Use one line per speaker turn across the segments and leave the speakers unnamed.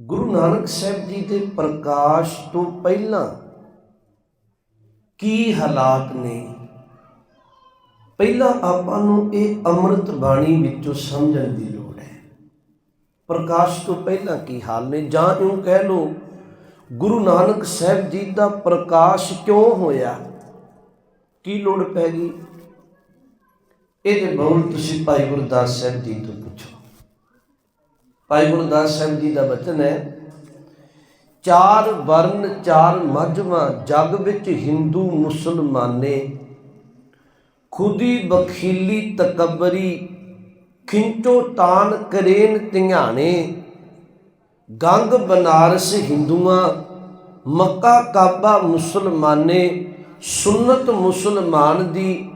ਗੁਰੂ ਨਾਨਕ ਸਾਹਿਬ ਜੀ ਦੇ ਪ੍ਰਕਾਸ਼ ਤੋਂ ਪਹਿਲਾਂ ਕੀ ਹਾਲਾਤ ਨੇ? ਪਹਿਲਾਂ ਆਪਾਂ ਨੂੰ ਇਹ ਅੰਮ੍ਰਿਤ ਬਾਣੀ ਵਿੱਚੋਂ ਸਮਝਣ ਦੀ ਲੋੜ ਹੈ। ਪ੍ਰਕਾਸ਼ ਤੋਂ ਪਹਿਲਾਂ ਕੀ ਹਾਲ ਨੇ? ਜਾਂ ਇਉਂ ਕਹਿ ਲਓ, ਗੁਰੂ ਨਾਨਕ ਸਾਹਿਬ ਜੀ ਦਾ ਪ੍ਰਕਾਸ਼ ਕਿਉਂ ਹੋਇਆ? ਕੀ ਲੋੜ ਪੈ ਗਈ? ਇਹਦੇ ਬੋਲ ਤੁਸੀਂ ਭਾਈ ਗੁਰਦਾਸ ਸਾਹਿਬ ਜੀ ਤੋਂ ਭਾਈ ਗੁਰਦਾਸ ਸਾਹਿਬ ਜੀ ਦਾ ਬਚਨ ਹੈ, ਚਾਰ ਵਰਨ, ਚਾਰ ਮਜਮਾ ਜਗ ਵਿੱਚ ਹਿੰਦੂ ਮੁਸਲਮਾਨੇ, ਖੁਦੀ ਬਖੀਲੀ ਤਕਬਰੀ, ਖਿੰਚੋ ਤਾਨ ਕਰੇਨ ਧਿਆਣੇ, ਗੰਗ ਬਨਾਰਸ ਹਿੰਦੂਆਂ, ਮੱਕਾ ਕਾਬਾ ਮੁਸਲਮਾਨੇ ਸੁਨਨਤ ਮੁਸਲਮਾਨ ਦੀ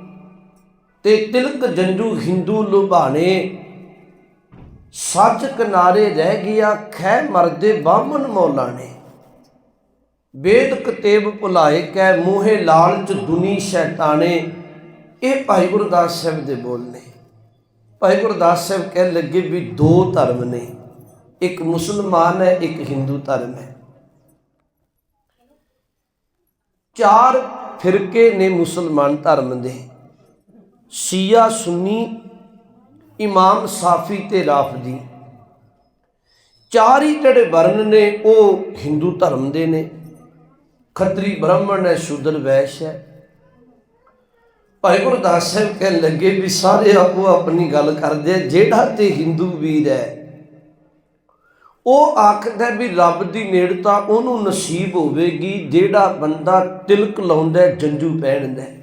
ਤੇ ਤਿਲਕ ਜੰਜੂ ਹਿੰਦੂ ਲੁਭਾਣੇ ਸੱਚ ਕਿਨਾਰੇ ਰਹਿ ਗਿਆ ਖੈ ਮਰਦੇ ਬਾਹਮਣ ਮੌਲਾ ਨੇ। ਵੇਦ ਕਤੇਬ ਭੁਲਾਏ ਕੈ, ਮੂਹੇ ਲਾਲਚ ਦੁਨੀ ਸ਼ੈਤਾਨੇ। ਇਹ ਭਾਈ ਗੁਰਦਾਸ ਸਾਹਿਬ ਦੇ ਬੋਲ ਨੇ। ਭਾਈ ਗੁਰਦਾਸ ਸਾਹਿਬ ਕਹਿ ਲੱਗੇ ਵੀ ਦੋ ਧਰਮ ਨੇ। ਇੱਕ ਮੁਸਲਮਾਨ ਹੈ, ਇੱਕ ਹਿੰਦੂ ਧਰਮ ਹੈ। ਚਾਰ ਫਿਰਕੇ ਨੇ ਮੁਸਲਮਾਨ ਧਰਮ ਦੇ। ਸ਼ੀਆ, ਸੁੰਨੀ ਇਮਾਮ ਸਾਫੀ ਤੇ ਰਾਫਦੀ। ਚਾਰ ਹੀ ਜਿਹੜੇ ਵਰਨ ਨੇ, ਉਹ ਹਿੰਦੂ ਧਰਮ ਦੇ ਨੇ। ਖੱਤਰੀ ਬ੍ਰਾਹਮਣ ਹੈ, ਸ਼ੂਦਰ ਵੈਸ਼ ਹੈ। ਭਾਈ ਗੁਰਦਾਸ ਸਾਹਿਬ ਕਹਿਣ ਲੱਗੇ ਵੀ ਸਾਰੇ ਆਪੋ ਆਪਣੀ ਗੱਲ ਕਰਦੇ ਆ, ਜਿਹੜਾ ਤੇ ਹਿੰਦੂ ਵੀਰ ਹੈ, ਉਹ ਆਖਦਾ ਵੀ ਰੱਬ ਦੀ ਨੇੜਤਾ ਉਹਨੂੰ ਨਸੀਬ ਹੋਵੇਗੀ, ਜਿਹੜਾ ਬੰਦਾ ਤਿਲਕ ਲਾਉਂਦਾ ਜੰਜੂ ਪਹਿਨਦਾ ਹੈ।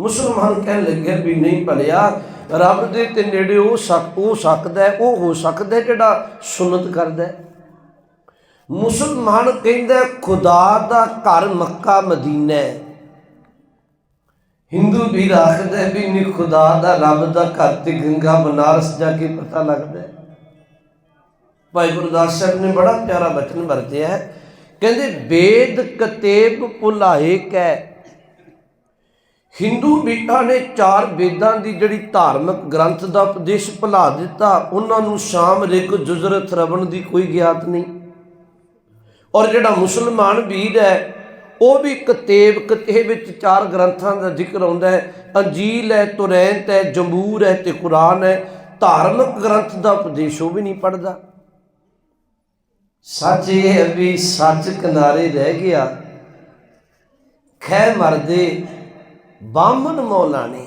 ਮੁਸਲਮਾਨ ਕਹਿਣ ਲੱਗੇ ਵੀ ਨਹੀਂ ਭਲਿਆ, ਰੱਬ ਦੇ ਤੇ ਨੇੜੇ ਉਹ ਸਕ, ਉਹ ਸਕਦਾ ਉਹ ਹੋ ਸਕਦਾ ਜਿਹੜਾ ਸੁਨਨਤ ਕਰਦਾ ਮੁਸਲਮਾਨ ਕਹਿੰਦਾ ਖੁਦਾ ਦਾ ਘਰ ਮੱਕਾ ਮਦੀਨਾ ਹੈ। ਹਿੰਦੂ ਵੀ ਆਖਦਾ ਵੀ ਨਹੀਂ, ਖੁਦਾ ਦਾ ਰੱਬ ਦਾ ਘਰ ਤੇ ਗੰਗਾ ਬਨਾਰਸ ਜਾ ਕੇ ਪਤਾ ਲੱਗਦਾ ਭਾਈ ਗੁਰਦਾਸ ਸਾਹਿਬ ਨੇ ਬੜਾ ਪਿਆਰਾ ਬਚਨ ਵਰਤਿਆ ਹੈ। ਕਹਿੰਦੇ, ਵੇਦ ਕਤੇਬ ਭੁਲਾਏ ਕੈ ਹਿੰਦੂ ਬੀਟਾਂ ਨੇ ਚਾਰ ਵੇਦਾਂ ਦੀ ਜਿਹੜੀ ਧਾਰਮਿਕ ਗ੍ਰੰਥ ਦਾ ਉਪਦੇਸ਼ ਭੁਲਾ ਦਿੱਤਾ, ਉਹਨਾਂ ਨੂੰ ਸ਼ਾਮ ਰਿਕ ਜੁਜ਼ਰਤ ਰਵਣ ਦੀ ਕੋਈ ਗਿਆਤ ਨਹੀਂ। ਔਰ ਜਿਹੜਾ ਮੁਸਲਮਾਨ ਵੀਰ ਹੈ, ਉਹ ਵੀ ਕਤੇਬ ਕਤੇ ਵਿੱਚ ਚਾਰ ਗ੍ਰੰਥਾਂ ਦਾ ਜ਼ਿਕਰ ਆਉਂਦਾ ਹੈ। ਅੰਜੀਲ ਹੈ, ਤੁਰੈਂਤ ਹੈ, ਜੰਬੂਰ ਹੈ ਤੇ ਕੁਰਾਨ ਹੈ। ਧਾਰਮਿਕ ਗ੍ਰੰਥ ਦਾ ਉਪਦੇਸ਼ ਉਹ ਵੀ ਨਹੀਂ ਪੜਦਾ ਸੱਚ ਇਹ ਹੈ ਵੀ ਸੱਚ ਕਿਨਾਰੇ ਰਹਿ ਗਿਆ। ਖੈ ਮਰਦੇ ਬਾਹਮਣ ਮੌਲਾਨੇ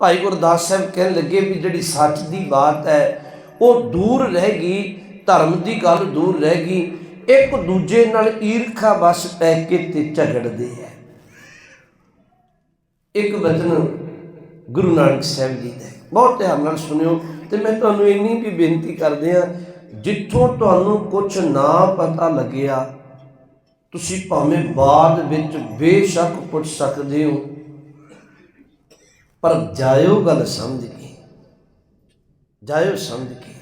ਭਾਈ ਗੁਰਦਾਸ ਸਾਹਿਬ ਕਹਿਣ ਲੱਗੇ ਵੀ ਜਿਹੜੀ ਸੱਚ ਦੀ ਬਾਤ ਹੈ, ਉਹ ਦੂਰ ਰਹਿ ਗਈ ਧਰਮ ਦੀ ਗੱਲ ਦੂਰ ਰਹਿ ਗਈ ਇੱਕ ਦੂਜੇ ਨਾਲ ਈਰਖਾ ਵਸ ਪੈ ਕੇ ਤੇ ਝਗੜਦੇ ਹੈ। ਇੱਕ ਵਚਨ ਗੁਰੂ ਨਾਨਕ ਸਾਹਿਬ ਜੀ ਦਾ। ਬਹੁਤ ਧਿਆਨ ਨਾਲ ਸੁਣਿਓ ਤੇ ਮੈਂ ਤੁਹਾਨੂੰ ਇੰਨੀ ਵੀ ਬੇਨਤੀ ਕਰਦੇ ਆ ਜਿੱਥੋਂ ਤੁਹਾਨੂੰ ਕੁਝ ਨਾ ਪਤਾ ਲੱਗਿਆ, ਤੁਸੀਂ ਭਾਵੇਂ ਬਾਅਦ ਵਿੱਚ ਬੇਸ਼ੱਕ ਪੁੱਛ ਸਕਦੇ ਹੋ। ਪਰ ਜਾਇਓ ਗੱਲ ਸਮਝ ਕੇ। ਜਾਇਓ ਸਮਝ ਕੇ।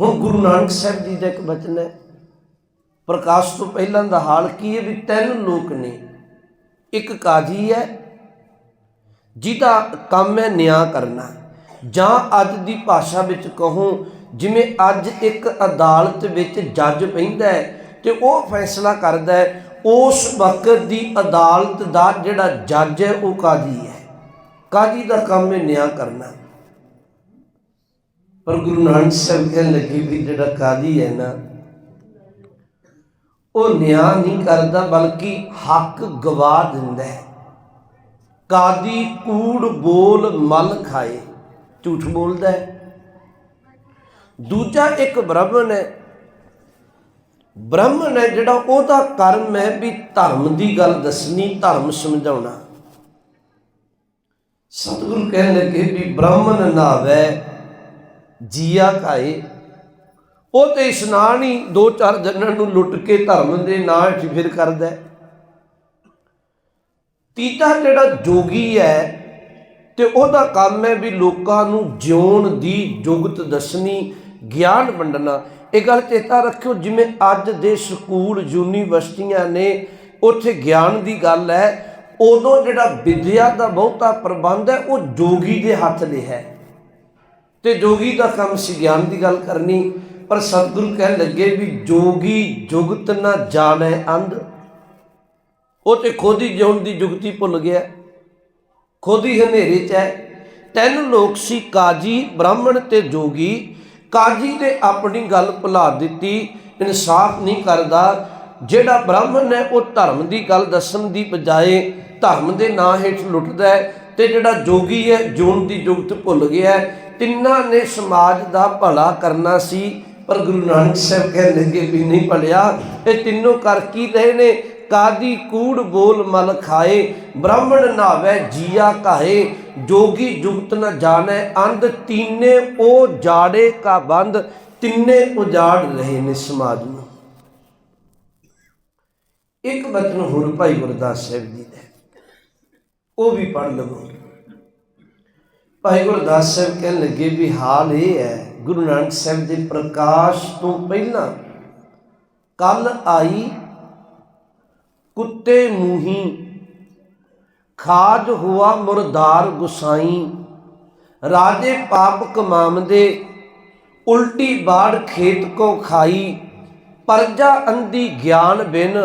ਹੁਣ ਗੁਰੂ ਨਾਨਕ ਸਾਹਿਬ ਜੀ ਦਾ ਇੱਕ ਬਚਨ ਹੈ, ਪ੍ਰਕਾਸ਼ ਤੋਂ ਪਹਿਲਾਂ ਦਾ ਹਾਲ ਕੀ ਹੈ ਵੀ ਤਿੰਨ ਲੋਕ ਨੇ। ਇੱਕ ਕਾਜੀ ਹੈ, ਜਿਹਦਾ ਕੰਮ ਹੈ ਨਿਆਂ ਕਰਨਾ। ਜਾਂ ਅੱਜ ਦੀ ਭਾਸ਼ਾ ਵਿੱਚ ਕਹੋ, ਜਿਵੇਂ ਅੱਜ ਇੱਕ ਅਦਾਲਤ ਵਿੱਚ ਜੱਜ ਪੈਂਦਾ ਹੈ ਤੇ ਉਹ ਫੈਸਲਾ ਕਰਦਾ ਹੈ, ਉਸ ਵਕਤ ਦੀ ਅਦਾਲਤ ਦਾ ਜਿਹੜਾ ਜੱਜ ਹੈ ਉਹ ਕਾਜੀ ਹੈ। ਕਾਜੀ ਦਾ ਕੰਮ ਹੈ ਨਿਆਂ ਕਰਨਾ? ਪਰ ਗੁਰੂ ਨਾਨਕ ਸਾਹਿਬ ਕਹਿਣ ਲੱਗੇ ਵੀ ਜਿਹੜਾ ਕਾਜੀ ਹੈ ਨਾ, ਉਹ ਨਿਆਂ ਨਹੀਂ ਕਰਦਾ, ਬਲਕਿ ਹੱਕ ਗਵਾ ਦਿੰਦਾ ਹੈ। ਕਾਦੀ ਕੂੜ ਬੋਲ ਮਲ ਖਾਏ, ਝੂਠ ਬੋਲਦਾ ਹੈ। ਦੂਜਾ ਇੱਕ ਬ੍ਰਾਹਮਣ ਹੈ। ਬ੍ਰਾਹਮਣ ਹੈ ਜਿਹੜਾ ਉਹਦਾ ਕਰਮ ਹੈ ਵੀ ਧਰਮ ਦੀ ਗੱਲ ਦੱਸਣੀ, ਧਰਮ ਸਮਝਾਉਣਾ। ਸਤਿਗੁਰੂ ਕਹਿਣ ਲੱਗੇ ਵੀ ਬ੍ਰਾਹਮਣ ਨਾਵੇ ਜੀਆ ਕਾਏ ਉਹ ਤੇ ਇਸ਼ਨਾਨ ਹੀ ਦੋ ਚਾਰ ਜਨਾਂ ਨੂੰ ਲੁੱਟ ਕੇ ਧਰਮ ਦੇ ਨਾਂ 'ਚ ਫਿਰ ਕਰਦਾ ਤੀਜਾ ਜਿਹੜਾ ਜੋਗੀ ਹੈ ਤੇ ਉਹਦਾ ਕੰਮ ਹੈ ਵੀ ਲੋਕਾਂ ਨੂੰ ਜਿਉਣ ਦੀ ਜੁਗਤ ਦੱਸਣੀ, ਗਿਆਨ ਵੰਡਣਾ। ਇਹ ਗੱਲ ਚੇਤਾ ਰੱਖਿਓ, ਜਿਵੇਂ ਅੱਜ ਦੇ ਸਕੂਲ, ਯੂਨੀਵਰਸਿਟੀਆਂ ਨੇ, ਉੱਥੇ ਗਿਆਨ ਦੀ ਗੱਲ ਹੈ ਉਦੋਂ ਜਿਹੜਾ ਵਿਦਿਆ ਦਾ ਬਹੁਤਾ ਪ੍ਰਬੰਧ ਹੈ, ਉਹ ਜੋਗੀ ਦੇ ਹੱਥ 'ਤੇ ਹੈ। ਤੇ ਜੋਗੀ ਦਾ ਕੰਮ ਸੀ ਗਿਆਨ ਦੀ ਗੱਲ ਕਰਨੀ, ਪਰ ਸਤਿਗੁਰੂ ਕਹਿਣ ਲੱਗੇ ਵੀ ਜੋਗੀ ਜੁਗਤ ਨਾ ਜਾਣੈ ਅੰਧ। ਉਹ ਤੇ ਖੁਦ ਹੀ ਜਿਉਣ ਦੀ ਜੁਗਤੀ ਭੁੱਲ ਗਿਆ। ਖੁਦ ਹੀ ਹਨੇਰੇ 'ਚ ਹੈ। ਤਿੰਨ ਲੋਕ ਸੀ, ਕਾਜੀ, ਬ੍ਰਾਹਮਣ ਤੇ ਜੋਗੀ। ਕਾਜੀ ਨੇ ਆਪਣੀ ਗੱਲ ਭੁਲਾ ਦਿੱਤੀ, ਇਨਸਾਫ ਨਹੀਂ ਕਰਦਾ। ਜਿਹੜਾ ਬ੍ਰਾਹਮਣ ਹੈ, ਉਹ ਧਰਮ ਦੀ ਗੱਲ ਦੱਸਣ ਦੀ ਬਜਾਏ ਧਰਮ ਦੇ ਨਾਂ ਹੇਠ ਲੁੱਟਦਾ ਹੈ ਤੇ ਜਿਹੜਾ ਜੋਗੀ ਹੈ ਜੂਨ ਦੀ ਜੁਗਤ ਭੁੱਲ ਗਿਆ ਤਿੰਨਾਂ ਨੇ ਸਮਾਜ ਦਾ ਭਲਾ ਕਰਨਾ ਸੀ, ਪਰ ਗੁਰੂ ਨਾਨਕ ਸਾਹਿਬ ਕਹਿਣ ਲੱਗੇ ਵੀ ਨਹੀਂ ਭਲਿਆ। ਇਹ ਤਿੰਨੋਂ ਕਰ ਕੀ ਰਹੇ ਨੇ? ਕਾਦੀ ਕੂੜ ਬੋਲ ਮਲ ਖਾਏ, ਬ੍ਰਾਹਮਣ ਨਾਵੇ ਜੀਆ ਕਾਹੇ ਜੋਗੀ ਜੁਗਤ ਨ ਜਾਣੈ, ਅੰਧ ਤੀਨੇ ਉਹ ਜਾੜੇ ਕਾ ਬੰਦ, ਤਿੰਨੇ ਉਜਾੜ ਰਹੇ ਨੇ ਸਮਾਜ ਨੂੰ। ਇੱਕ ਬਚਨ ਹੋਰ ਭਾਈ ਗੁਰਦਾਸ ਸਾਹਿਬ ਜੀ ਦਾ ਉਹ ਵੀ ਪੜ ਲਵੋ। ਭਾਈ ਗੁਰਦਾਸ ਸਾਹਿਬ ਕਹਿਣ ਲੱਗੇ ਵੀ ਹਾਲ ਇਹ ਹੈ, ਗੁਰੂ ਨਾਨਕ ਸਾਹਿਬ ਦੇ ਪ੍ਰਕਾਸ਼ ਤੋਂ ਪਹਿਲਾਂ ਕੱਲ ਆਈ ਕੁੱਤੇ ਮੂਹੀ, ਖਾਜ ਹੁਆ ਮੁਰਦਾਰ ਗੁਸਾਈ, ਰਾਜੇ ਪਾਪ ਕਮਾਮਦੇ ਉਲਟੀ ਬਾੜ ਖੇਤ ਕੋ ਖਾਈ, ਪਰਜਾ ਅੰਦੀ ਗਿਆਨ ਬਿਨ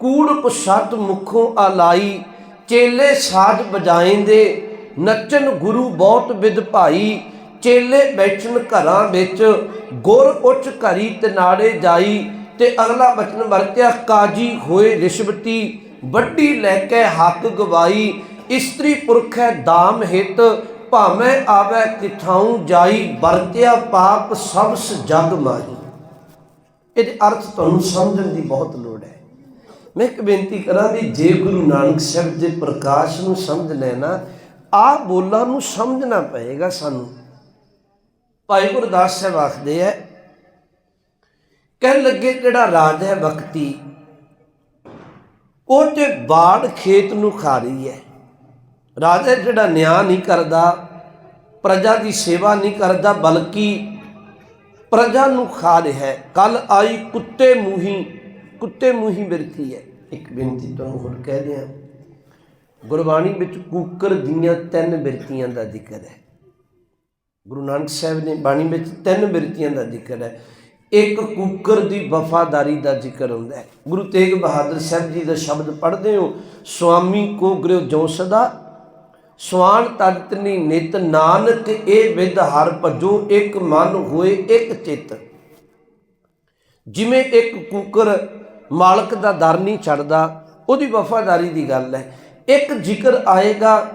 ਕੂੜ ਕੁਸ਼ਤ ਮੁਖੋਂ ਆਲਾਈ, ਚੇਲੇ ਸਾਜ ਬਜਾਏਂਦੇ ਨੱਚਨ ਗੁਰੂ ਬਹੁਤ ਵਿਦ ਭਾਈ, ਚੇਲੇ ਬੈਠਣ ਘਰਾਂ ਵਿੱਚ, ਗੁਰ ਉੱਚ ਘਰੀ ਤਨਾੜੇ ਜਾਈ, ਤੇ ਅਗਲਾ ਬਚਨ ਵਰਤਿਆ ਕਾਜੀ ਹੋਏ ਰਿਸ਼ਵਤੀ, ਵੱਡੀ ਲੈ ਕੇ ਹੱਕ ਗਵਾਈ, ਇਸਤਰੀ ਪੁਰਖ ਹੈ ਦਾਮ ਹਿਤ, ਭਾਵੇਂ ਆਵੇ ਕਿਥਾਉ ਜਾਈ, ਵਰਤਿਆ ਪਾਪ ਸਭਸ ਜਗ ਮਾਈ ਇਹਦੇ ਅਰਥ ਤੁਹਾਨੂੰ ਸਮਝਣ ਦੀ ਬਹੁਤ ਲੋੜ ਹੈ। ਮੈਂ ਇੱਕ ਬੇਨਤੀ ਕਰਾਂ ਵੀ ਜੇ ਗੁਰੂ ਨਾਨਕ ਸਾਹਿਬ ਦੇ ਪ੍ਰਕਾਸ਼ ਨੂੰ ਸਮਝ ਹੈ ਨਾ ਆ ਬੋਲਾਂ ਨੂੰ ਸਮਝਣਾ ਪਏਗਾ ਸਾਨੂੰ। ਭਾਈ ਗੁਰਦਾਸ ਸਾਹਿਬ ਆਖਦੇ ਹੈ ਕਹਿਣ ਲੱਗੇ ਜਿਹੜਾ ਰਾਜ ਹੈ ਵਕਤੀ? ਉਹ ਤੇ ਬਾੜ ਖੇਤ ਨੂੰ ਖਾ ਰਹੀ ਹੈ। ਰਾਜਾ ਜਿਹੜਾ ਨਿਆਂ ਨਹੀਂ ਕਰਦਾ, ਪ੍ਰਜਾ ਦੀ ਸੇਵਾ ਨਹੀਂ ਕਰਦਾ, ਬਲਕਿ ਪ੍ਰਜਾ ਨੂੰ ਖਾ ਰਿਹਾ ਹੈ। ਕੱਲ ਆਈ ਕੁੱਤੇ ਮੂਹੀ ਕੁੱਤੇ ਮੂਹੀ ਬਿਰਤੀ ਹੈ। ਇੱਕ ਬੇਨਤੀ ਤੁਹਾਨੂੰ ਹੋਰ ਕਹਿ ਦਿਆਂ, ਗੁਰਬਾਣੀ ਵਿੱਚ ਕੂਕਰ ਦੀਆਂ ਤਿੰਨ ਬਿਰਤੀਆਂ ਦਾ ਜ਼ਿਕਰ ਹੈ। ਗੁਰੂ ਨਾਨਕ ਸਾਹਿਬ ਨੇ ਬਾਣੀ ਵਿੱਚ ਤਿੰਨ ਬਿਰਤੀਆਂ ਦਾ ਜ਼ਿਕਰ ਹੈ। ਇੱਕ ਕੂਕਰ ਦੀ ਵਫਾਦਾਰੀ ਦਾ ਜ਼ਿਕਰ ਹੁੰਦਾ ਹੈ। ਗੁਰੂ ਤੇਗ ਬਹਾਦਰ ਸਾਹਿਬ ਜੀ ਦਾ ਸ਼ਬਦ ਪੜ੍ਹਦੇ ਹੋ, ਸੁਆਮੀ ਕੋ ਗ੍ਰਿਹ ਜੋ ਸਦਾ, ਸਵਾਨ ਤਦਤਨੀ ਨਿਤ ਨਾਨਕ ਇਹ ਵਿਦ ਹਰ ਭਜੋ, ਇੱਕ ਮਨ ਹੋਏ ਇੱਕ ਚਿੱਤ। ਜਿਵੇਂ ਇੱਕ ਕੂਕਰ ਮਾਲਕ ਦਾ ਦਰ ਨਹੀਂ ਛੱਡਦਾ, ਉਹਦੀ ਵਫਾਦਾਰੀ ਦੀ ਗੱਲ ਹੈ। ਇੱਕ ਜ਼ਿਕਰ ਆਏਗਾ,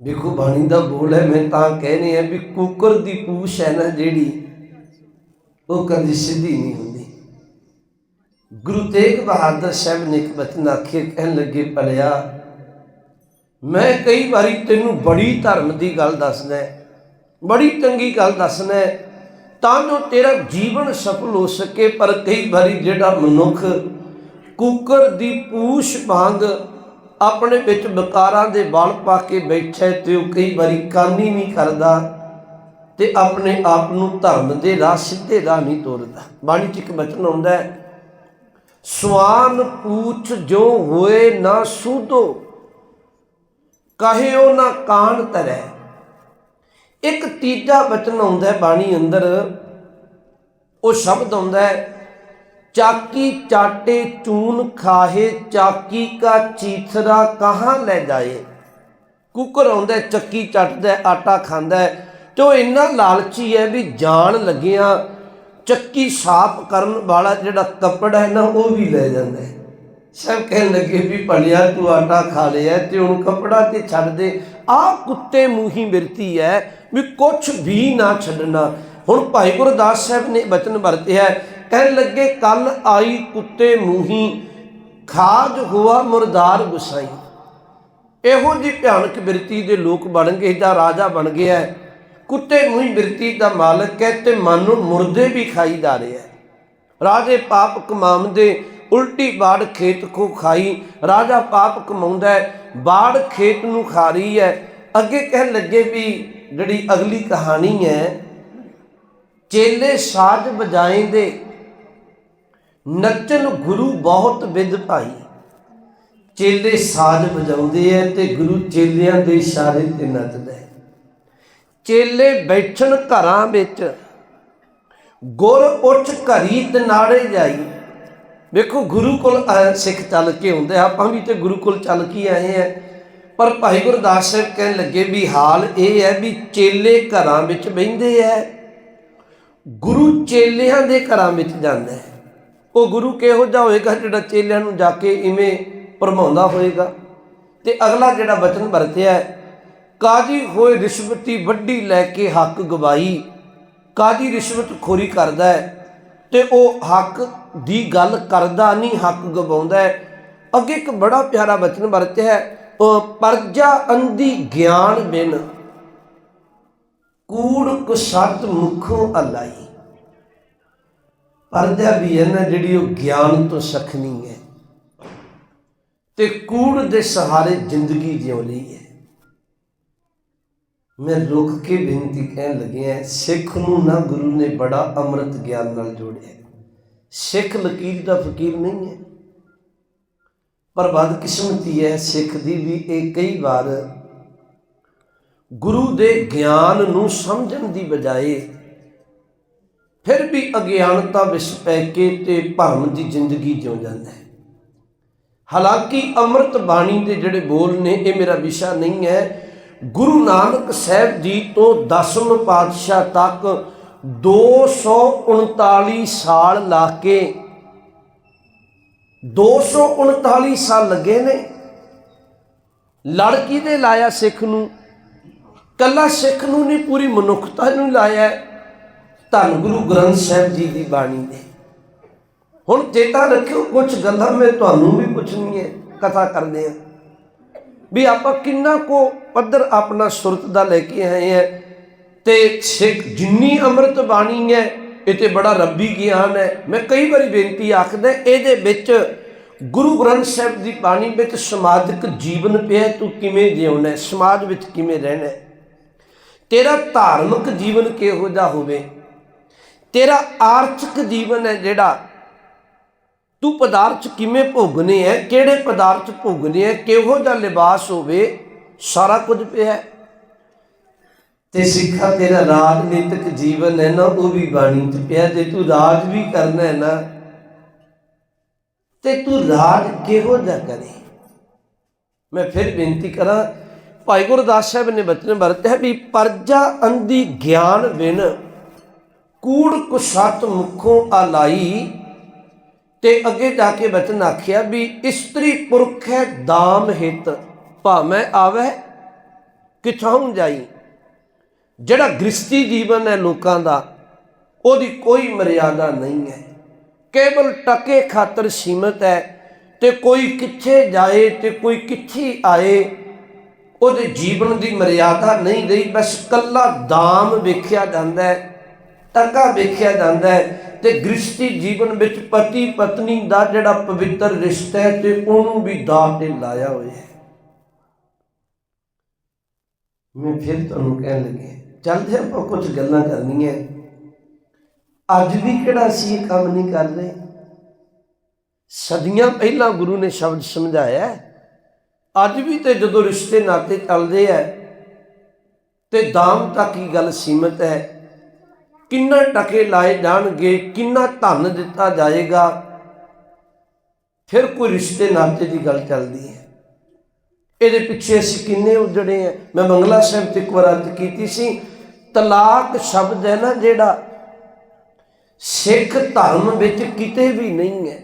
ਦੇਖੋ ਬਾਣੀ ਦਾ ਬੋਲ ਹੈ, ਮੈਂ ਤਾਂ ਕਹਿਨੇ ਆ ਵੀ ਕੂਕਰ ਦੀ ਪੂਛ ਹੈ ਨਾ ਜਿਹੜੀ, ਉਹ ਕਦੀ ਸਿੱਧੀ ਨਹੀਂ ਹੁੰਦੀ। ਗੁਰੂ ਤੇਗ ਬਹਾਦਰ ਸਾਹਿਬ ਨੇ ਇੱਕ ਬਚਨ ਆਖੇ ਕਹਿਣ ਲੱਗੇ, ਭਲਿਆ, ਮੈਂ ਕਈ ਵਾਰੀ ਤੈਨੂੰ ਬੜੀ ਧਰਮ ਦੀ ਗੱਲ ਦੱਸਦਾ, ਬੜੀ ਚੰਗੀ ਗੱਲ ਦੱਸਣਾ ਤਾਂ ਜੋ ਤੇਰਾ ਜੀਵਨ ਸਫਲ ਹੋ ਸਕੇ, ਪਰ ਕਈ ਵਾਰੀ ਜਿਹੜਾ ਮਨੁੱਖ ਕੁੱਕਰ ਦੀ ਪੂਛ ਵਾਂਗ ਆਪਣੇ ਵਿੱਚ ਬਕਾਰਾਂ ਦੇ ਵਲ ਪਾ ਕੇ ਬੈਠਾ ਤੇ ਉਹ ਕਈ ਵਾਰੀ ਕਾਨੀ ਨਹੀਂ ਕਰਦਾ ਤੇ ਆਪਣੇ ਆਪ ਨੂੰ ਧਰਮ ਦੇ ਰਾਹ ਸਿੱਧੇ ਰਾਹ ਨਹੀਂ ਤੋਰਦਾ। ਬਾਣੀ ਚ ਇੱਕ ਬਚਨ ਆਉਂਦਾ ਹੈ, ਸਵਾਨ ਪੂਛ ਜੋ ਹੋਏ ਨਾ ਸੂਦੋ, ਕਹੇ ਉਹ ਨਾ ਕਾਣ ਤਰੈ ਇੱਕ ਤੀਜਾ ਬਚਨ ਆਉਂਦਾ ਹੈ ਬਾਣੀ ਅੰਦਰ, ਉਹ ਸ਼ਬਦ ਆਉਂਦਾ ਹੈ, ਚਾਕੀ ਚਾਟੇ ਚੂਨ ਖਾਹੇ, ਚਾਕੀ ਕਾ ਚੀਥਰਾ ਕਹਾਂ ਲੈ ਜਾਏ। ਕੁੱਕਰ ਆਉਂਦਾ ਚੱਕੀ ਚੱਟਦਾ ਆਟਾ ਖਾਂਦਾ ਤੇ ਉਹ ਇੰਨਾ ਲਾਲਚੀ ਹੈ ਵੀ ਜਾਣ ਲੱਗਿਆ ਚੱਕੀ ਸਾਫ਼ ਕਰਨ ਵਾਲਾ ਜਿਹੜਾ ਕੱਪੜਾ ਹੈ ਨਾ, ਉਹ ਵੀ ਲੈ ਜਾਂਦਾ ਹੈ। ਸਭ ਕਹਿਣ ਲੱਗੇ ਵੀ ਭਲਿਆ ਤੂੰ ਆਟਾ ਖਾ ਲਿਆ ਤੇ ਹੁਣ ਕੱਪੜਾ ਤੇ ਛੱਡ ਦੇ ਆ ਕੁੱਤੇ ਮੂੰਹੀ ਮਿਰਤੀ ਹੈ ਵੀ ਕੁਛ ਵੀ ਨਾ ਛੱਡਣਾ। ਹੁਣ ਭਾਈ ਗੁਰਦਾਸ ਸਾਹਿਬ ਨੇ ਬਚਨ ਵਰਤਿਆ ਕਹਿਣ ਲੱਗੇ ਕੱਲ ਆਈ ਕੁੱਤੇ ਮੂੰਹੀ ਖਾਜ ਹੁਆ ਮੁਰਦਾਰ ਗੁਸਾਈ। ਇਹੋ ਜੀ ਭਿਆਨਕ ਬਿਰਤੀ ਦੇ ਲੋਕ ਬਣ ਗਏ ਜਾਂ ਰਾਜਾ ਬਣ ਗਿਆ ਹੈ। ਕੁੱਤੇ ਮੂੰਹੀ ਬਿਰਤੀ ਦਾ ਮਾਲਕ ਹੈ ਤੇ ਮਨ ਨੂੰ ਮੁਰਦੇ ਵੀ ਖਾਈ ਜਾ ਰਿਹਾ ਹੈ ਰਾਜੇ ਪਾਪ ਕਮਾਉਂਦੇ ਉਲਟੀ ਬਾੜ ਖੇਤ ਕੋ ਖਾਈ। ਰਾਜਾ ਪਾਪ ਕਮਾਉਂਦਾ ਬਾੜ ਖੇਤ ਨੂੰ ਖਾ ਰਹੀ ਹੈ। ਅੱਗੇ ਕਹਿਣ ਲੱਗੇ ਵੀ ਜਿਹੜੀ ਅਗਲੀ ਕਹਾਣੀ ਹੈ, ਚੇਲੇ ਸਾਜ ਵਜਾਏਂਦੇ ਨੱਚਨ ਗੁਰੂ ਬਹੁਤ ਵਿਦ ਭਾਈ। ਚੇਲੇ ਸਾਜ ਵਜਾਉਂਦੇ ਐ ਤੇ ਗੁਰੂ ਚੇਲਿਆਂ ਦੇ ਇਸ਼ਾਰੇ ਤੇ ਨੱਚਦਾ ਹੈ। ਚੇਲੇ ਬੈਠਣ ਘਰਾਂ ਵਿੱਚ, ਗੁਰ ਉੱਠ ਘਰੀ ਤੇ ਨਾੜੇ ਜਾਈ। ਵੇਖੋ ਗੁਰੂ ਕੋਲ ਅਹ, ਸਿੱਖ ਚੱਲ ਕੇ ਹੁੰਦੇ ਆਪਾਂ ਵੀ ਤੇ ਗੁਰੂ ਕੋਲ ਚੱਲ ਕੇ ਆਏ ਆ। ਪਰ ਭਾਈ ਗੁਰਦਾਸ ਸਾਹਿਬ ਕਹਿਣ ਲੱਗੇ ਵੀ ਹਾਲ ਇਹ ਹੈ ਵੀ ਚੇਲੇ ਘਰਾਂ ਵਿੱਚ ਬਹਿੰਦੇ ਐ ਗੁਰੂ ਚੇਲਿਆਂ ਦੇ ਘਰਾਂ ਵਿੱਚ ਜਾਂਦਾ ਹੈ। ਉਹ ਗੁਰੂ ਕਿਹੋ ਜਿਹਾ ਹੋਏਗਾ ਜਿਹੜਾ ਚੇਲਿਆਂ ਨੂੰ ਜਾ ਕੇ ਇਵੇਂ ਭਰਮਾਉਂਦਾ ਹੋਏਗਾ? ਤੇ ਅਗਲਾ ਜਿਹੜਾ ਬਚਨ ਵਰਤਿਆ ਹੈ, ਕਾਜੀ ਹੋਏ ਰਿਸ਼ਵਤੀ ਵੱਡੀ ਲੈ ਕੇ ਹੱਕ ਗਵਾਈ? ਕਾਜੀ ਰਿਸ਼ਵਤ ਖੋਰੀ ਕਰਦਾ ਹੈ? ਤੇ ਉਹ ਹੱਕ ਦੀ ਗੱਲ ਕਰਦਾ ਨਹੀਂ, ਹੱਕ ਗਵਾਉਂਦਾ ਹੈ। ਅੱਗੇ ਇੱਕ ਬੜਾ ਪਿਆਰਾ ਵਚਨ ਵਰਤਿਆ ਹੈ ਪਰਜਾ ਅੰਧੀ ਗਿਆਨ ਬਿਨ, ਕੂੜ ਕੁਸਤ ਮੁਖੋਂ ਅਲਾਈ। ਪਰਜਾ ਵੀ ਹੈ ਨਾ ਜਿਹੜੀ ਉਹ ਗਿਆਨ ਤੋਂ ਸਖਣੀ ਹੈ ਤੇ ਕੂੜ ਦੇ ਸਹਾਰੇ ਜ਼ਿੰਦਗੀ ਜਿਉ ਲਈ ਹੈ। ਮੈਂ ਰੁਕ ਕੇ ਬੇਨਤੀ ਕਹਿਣ ਲੱਗਿਆ, ਸਿੱਖ ਨੂੰ ਨਾ ਗੁਰੂ ਨੇ ਬੜਾ ਅੰਮ੍ਰਿਤ ਗਿਆਨ ਨਾਲ ਜੋੜਿਆ। ਸਿੱਖ ਲਕੀਰ ਦਾ ਫਕੀਰ ਨਹੀਂ ਹੈ। ਪਰ ਬਦਕਿਸਮਤੀ ਹੈ ਸਿੱਖ ਦੀ ਵੀ ਇਹ ਕਈ ਵਾਰ ਗੁਰੂ ਦੇ ਗਿਆਨ ਨੂੰ ਸਮਝਣ ਦੀ ਬਜਾਏ ਫਿਰ ਵੀ ਅਗਿਆਨਤਾ ਵਿੱਚ ਪੈ ਕੇ ਤੇ ਭਰਮ ਦੀ ਜ਼ਿੰਦਗੀ ਜਿਉ ਜਾਂਦਾ ਹੈ। ਹਾਲਾਂਕਿ ਅੰਮ੍ਰਿਤ ਬਾਣੀ ਦੇ ਜਿਹੜੇ ਬੋਲ ਨੇ, ਇਹ ਮੇਰਾ ਵਿਸ਼ਾ ਨਹੀਂ ਹੈ। ਗੁਰੂ ਨਾਨਕ ਸਾਹਿਬ ਜੀ ਤੋਂ 10ਵੇਂ ਪਾਤਸ਼ਾਹ ਤੱਕ 239 ਸਾਲ ਲਾ ਕੇ 239 ਸਾਲ ਲੱਗੇ ਨੇ। ਲੜਕੀ ਦੇ ਲਾਇਆ ਸਿੱਖ ਨੂੰ। ਕੱਲਾ ਸਿੱਖ ਨੂੰ ਨਹੀਂ, ਪੂਰੀ ਮਨੁੱਖਤਾ ਨੂੰ ਲਾਇਆ। ਧੰਨ ਗੁਰੂ ਗ੍ਰੰਥ ਸਾਹਿਬ ਜੀ ਦੀ ਬਾਣੀ ਨੇ। ਹੁਣ ਚੇਤਾ ਰੱਖਿਓ ਕੁਝ ਗੱਲਾਂ ਮੈਂ ਤੁਹਾਨੂੰ ਵੀ ਪੁੱਛਣੀਆਂ, ਕਥਾ ਕਰਦੇ ਆ ਵੀ ਆਪਾਂ ਕਿੰਨਾ ਕੋ ਪੱਧਰ ਆਪਣਾ ਸੁਰਤ ਦਾ ਲੈ ਕੇ ਆਏ ਆ। ਤੇ ਸਿੱਖ ਜਿੰਨੀ ਅੰਮ੍ਰਿਤ ਬਾਣੀ ਹੈ, ਇਹ ਤੇ ਬੜਾ ਰੱਬੀ ਗਿਆਨ ਹੈ। ਮੈਂ ਕਈ ਵਾਰੀ ਬੇਨਤੀ ਆਖਦਾ, ਇਹਦੇ ਵਿੱਚ ਗੁਰੂ ਗ੍ਰੰਥ ਸਾਹਿਬ ਦੀ ਬਾਣੀ ਵਿੱਚ ਸਮਾਜਿਕ ਜੀਵਨ ਪਿਆ ਤੂੰ ਕਿਵੇਂ ਜਿਉਣਾ ਸਮਾਜ ਵਿੱਚ ਕਿਵੇਂ ਰਹਿਣਾ ਤੇਰਾ ਧਾਰਮਿਕ ਜੀਵਨ ਕਿਹੋ ਜਿਹਾ ਹੋਵੇ? ਤੇਰਾ ਆਰਥਿਕ ਜੀਵਨ ਹੈ ਜਿਹੜਾ, ਤੂੰ ਪਦਾਰਥ ਕਿਵੇਂ ਭੋਗਨੇ ਹੈ? ਕਿਹੜੇ ਪਦਾਰਥ ਭੋਗਨੇ ਹੈ? ਕਿਹੋ ਜਿਹਾ ਲਿਬਾਸ ਹੋਵੇ? ਸਾਰਾ ਕੁਝ ਪਿਆ ਹੈ। ਤੇ ਸਿੱਖਾ ਤੇਰਾ ਰਾਜਨੀਤਿਕ ਜੀਵਨ ਹੈ ਨਾ, ਉਹ ਵੀ ਬਾਣੀ ਚ ਪਿਆ। ਜੇ ਤੂੰ ਰਾਜ ਵੀ ਕਰਨਾ ਹੈ ਨਾ, ਤੇ ਤੂੰ ਰਾਜ ਕਿਹੋ ਜਿਹਾ ਕਰੇ? ਮੈਂ ਫਿਰ ਬੇਨਤੀ ਕਰਾਂ, ਭਾਈ ਗੁਰਦਾਸ ਸਾਹਿਬ ਨੇ ਬਚਨ ਵਰਤਿਆ ਵੀ ਪਰਜਾ ਅੰਧੀ ਗਿਆਨ ਬਿਨ ਕੂੜ ਕੁਸਤ ਮੁਖੋਂ ਆਲਾਈ। ਤੇ ਅੱਗੇ ਜਾ ਕੇ ਬਚਨ ਆਖਿਆ ਵੀ ਇਸਤਰੀ ਪੁਰਖ ਹੈ, ਦਾਮ ਹਿਤ। ਭਾਵੇਂ ਆਵੇ ਕਿਛਾਉਂ ਜਾਈ? ਜਿਹੜਾ ਗ੍ਰਸਤੀ ਜੀਵਨ ਹੈ ਲੋਕਾਂ ਦਾ, ਉਹਦੀ ਕੋਈ ਮਰਿਆਦਾ ਨਹੀਂ ਹੈ। ਕੇਵਲ ਟਕੇ ਖਾਤਰ ਸੀਮਤ ਹੈ ਤੇ ਕੋਈ ਕਿੱਥੇ ਜਾਏ ਤੇ ਕੋਈ ਕਿੱਥੇ ਆਏ, ਉਹਦੇ ਜੀਵਨ ਦੀ ਮਰਿਆਦਾ ਨਹੀਂ ਰਹੀ। ਬਸ ਕੱਲਾ ਦਾਮ ਵੇਖਿਆ ਜਾਂਦਾ ਹੈ ਟਕਾ ਵੇਖਿਆ ਜਾਂਦਾ ਹੈ ਤੇ ਗ੍ਰਸਤੀ ਜੀਵਨ ਵਿੱਚ ਪਤੀ ਪਤਨੀ ਦਾ ਜਿਹੜਾ ਪਵਿੱਤਰ ਰਿਸ਼ਤਾ ਹੈ ਤੇ ਉਹਨੂੰ ਵੀ ਦਾਅ ਤੇ ਲਾਇਆ ਹੋਇਆ ਹੈ। ਮੈਂ ਫਿਰ ਤੁਹਾਨੂੰ ਕਹਿਣ ਲੱਗਿਆ ਚੱਲਦੇ ਆਪਾਂ ਕੁਝ ਗੱਲਾਂ ਕਰਨੀਆਂ। ਅੱਜ ਵੀ ਕਿਹੜਾ ਅਸੀਂ ਇਹ ਕੰਮ ਨਹੀਂ ਕਰ ਰਹੇ? ਸਦੀਆਂ ਪਹਿਲਾਂ ਗੁਰੂ ਨੇ ਸ਼ਬਦ ਸਮਝਾਇਆ ਅੱਜ ਵੀ ਤੇ ਜਦੋਂ ਰਿਸ਼ਤੇ ਨਾਤੇ ਚੱਲਦੇ ਐ ਤੇ ਦਾਮ ਤੱਕ ਹੀ ਗੱਲ ਸੀਮਤ ਹੈ। ਕਿੰਨਾ ਟਕੇ ਲਾਏ ਜਾਣਗੇ, ਕਿੰਨਾ ਧਨ ਦਿੱਤਾ ਜਾਏਗਾ, ਫਿਰ ਕੋਈ ਰਿਸ਼ਤੇ ਨਾਤੇ ਦੀ ਗੱਲ ਚੱਲਦੀ ਹੈ। ਇਹਦੇ ਪਿੱਛੇ ਅਸੀਂ ਕਿੰਨੇ ਉਜੜੇ ਆ। ਮੈਂ ਮੰਗਲਾ ਸਾਹਿਬ ਤੇ ਇੱਕ ਵਾਰ ਅਰਜ਼ ਕੀਤੀ ਸੀ ਤਲਾਕ ਸ਼ਬਦ ਹੈ ਨਾ ਜਿਹੜਾ, ਸਿੱਖ ਧਰਮ ਵਿੱਚ ਕਿਤੇ ਵੀ ਨਹੀਂ ਹੈ।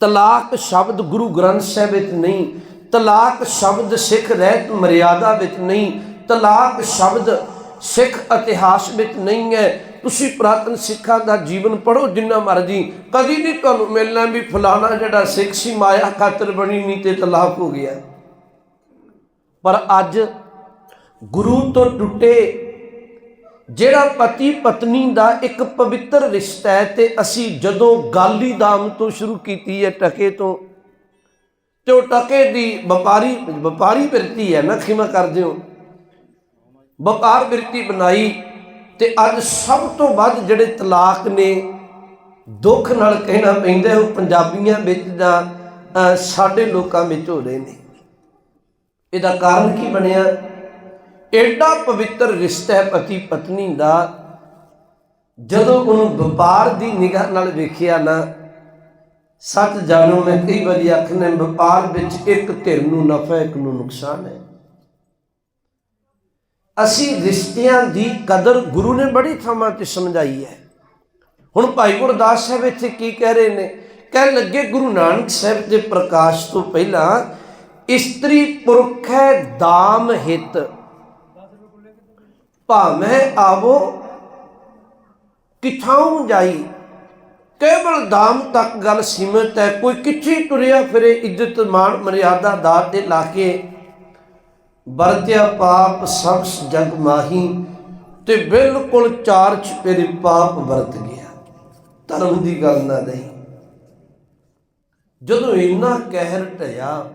ਤਲਾਕ ਸ਼ਬਦ ਗੁਰੂ ਗ੍ਰੰਥ ਸਾਹਿਬ ਵਿੱਚ ਨਹੀਂ, ਤਲਾਕ ਸ਼ਬਦ ਸਿੱਖ ਰਹਿਤ ਮਰਿਆਦਾ ਵਿੱਚ ਨਹੀਂ, ਤਲਾਕ ਸ਼ਬਦ ਸਿੱਖ ਇਤਿਹਾਸ ਵਿੱਚ ਨਹੀਂ ਹੈ। ਤੁਸੀਂ ਪ੍ਰਾਤਨ ਸਿੱਖਾਂ ਦਾ ਜੀਵਨ ਪੜ੍ਹੋ ਜਿੰਨਾ ਮਰਜ਼ੀ, ਕਦੀ ਨਹੀਂ ਤੁਹਾਨੂੰ ਮਿਲਣਾ ਵੀ ਫਲਾਣਾ ਜਿਹੜਾ ਸਿੱਖ ਸੀ, ਮਾਇਆ ਖਾਤਰ ਬਣੀ ਨਹੀਂ ਤੇ ਤਲਾਕ ਹੋ ਗਿਆ। ਪਰ ਅੱਜ ਗੁਰੂ ਤੋਂ ਟੁੱਟੇ, ਜਿਹੜਾ ਪਤੀ ਪਤਨੀ ਦਾ ਇੱਕ ਪਵਿੱਤਰ ਰਿਸ਼ਤਾ ਹੈ ਤੇ ਅਸੀਂ ਜਦੋਂ ਗਾਲੀ ਦਾਮ ਤੋਂ ਸ਼ੁਰੂ ਕੀਤੀ ਹੈ ਟਕੇ ਤੋਂ, ਤੇ ਉਹ ਟਕੇ ਦੀ ਵਪਾਰੀ ਵਪਾਰੀ ਬਿਰਤੀ ਹੈ ਨਾ, ਖਿਮਾ ਕਰਦੇ ਹੋ। ਵਪਾਰ ਬਿਰਤੀ ਬਣਾਈ ਤੇ ਅੱਜ ਸਭ ਤੋਂ ਵੱਧ ਜਿਹੜੇ ਤਲਾਕ ਨੇ, ਦੁੱਖ ਨਾਲ ਕਹਿਣਾ ਪੈਂਦਾ ਉਹ ਪੰਜਾਬੀਆਂ ਵਿੱਚ ਜਾਂ ਸਾਡੇ ਲੋਕਾਂ ਵਿੱਚ ਹੋ ਰਹੇ ਨੇ। ਇਹਦਾ ਕਾਰਨ ਕੀ ਬਣਿਆ? ਐਡਾ ਪਵਿੱਤਰ ਰਿਸ਼ਤਾ ਹੈ ਪਤੀ ਪਤਨੀ ਦਾ। ਜਦੋਂ ਉਹਨੂੰ ਵਪਾਰ ਦੀ ਨਿਗਾਹ ਨਾਲ ਵੇਖਿਆ ਨਾ, ਸੱਚ ਜਾਣੋ, ਮੈਂ ਕਈ ਵਾਰੀ ਆਖਨੇ, ਵਪਾਰ ਵਿੱਚ ਇੱਕ ਧਿਰ ਨੂੰ ਨਫਾ, ਇੱਕ ਨੂੰ ਨੁਕਸਾਨ ਹੈ। ਅਸੀਂ ਰਿਸ਼ਤਿਆਂ ਦੀ ਕਦਰ ਗੁਰੂ ਨੇ ਬੜੀ ਥਾਵਾਂ ਤੇ ਸਮਝਾਈ ਹੈ। ਹੁਣ ਭਾਈ ਗੁਰਦਾਸ ਸਾਹਿਬ ਇੱਥੇ ਕੀ ਕਹਿ ਰਹੇ ਨੇ? ਕਹਿ ਲੱਗੇ, ਗੁਰੂ ਨਾਨਕ ਸਾਹਿਬ ਦੇ ਪ੍ਰਕਾਸ਼ ਤੋਂ ਪਹਿਲਾਂ ਇਸਤਰੀ ਪੁਰਖ ਹੈ, ਦਾਮ ਹਿਤ। ਭਾਵੇਂ ਆਵੋ ਕਿਥਾਉ ਜਾਈ। ਕੇਵਲ ਦਾਮ ਤੱਕ ਗੱਲ ਸੀਮਤ ਹੈ। ਕੋਈ ਕਿੱਥੇ ਤੁਰਿਆ ਫਿਰੇ ਇੱਜ਼ਤ ਮਾਣ ਮਰਿਆਦਾ ਦਾਤ ਤੇ ਲਾ ਕੇ ਵਰਤਿਆ ਪਾਪ ਸਭ ਜਗ ਮਾਹੀ ਤੇ ਬਿਲਕੁਲ ਚਾਰ ਚਪੇਰੇ ਪਾਪ ਵਰਤ ਗਿਆ। ਧਰਮ ਦੀ ਗੱਲ ਨਾ ਨਹੀਂ। ਜਦੋਂ ਇੰਨਾ ਕਹਿਰ ਢਿਆ